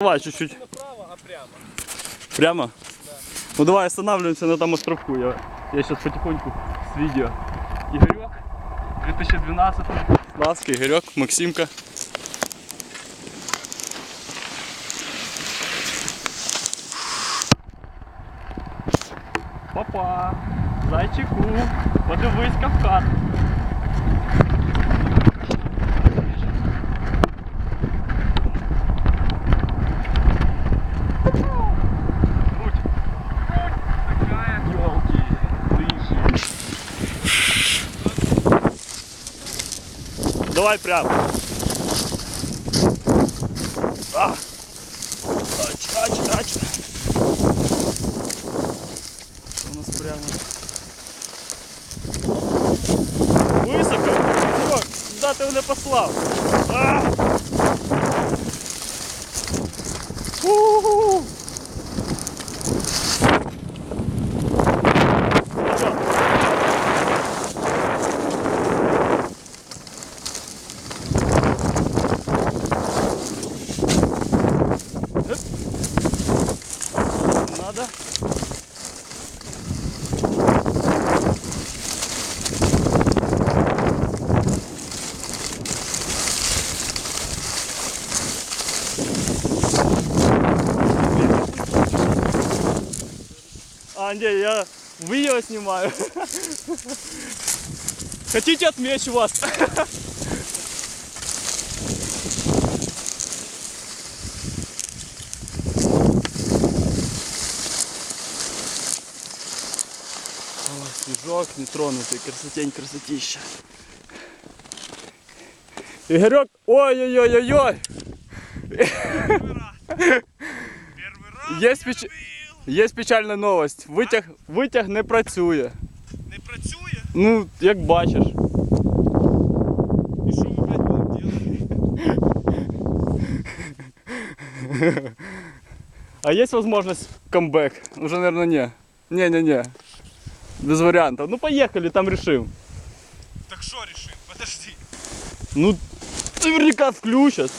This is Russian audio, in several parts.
Давай чуть-чуть. Направо, а прямо. Прямо? Ну давай останавливаемся на этом островку. Я, я сейчас потихоньку с видео. Игорек, 2012. Ласка, Игорек, Максимка. Папа, зайчику, подивись Кавказ. Давай прямо. А. Ач, ач, ач. Что у нас прямо? Високо. Ігорок, куди ти мене послав? А! У-у-у. Ну А, не, я видео снимаю. Хотите отмечу вас? Снежок нетронутый, красотень, красотища. Игорек, ой-ой-ой-ой-ой. Первый раз Есть, я печ... робив. Є печальна новость. Витяг, витяг не працює. Не працює. Ну, як бачиш. І що ви, блядь, будемо робити? А есть возможность камбэк? Уже, наверное, не. Не-не-не. Без вариантов. Ну поехали, там решим. Так що рішив? Подожди. Ну, наверняка включат.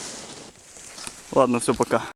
Ладно, все, пока.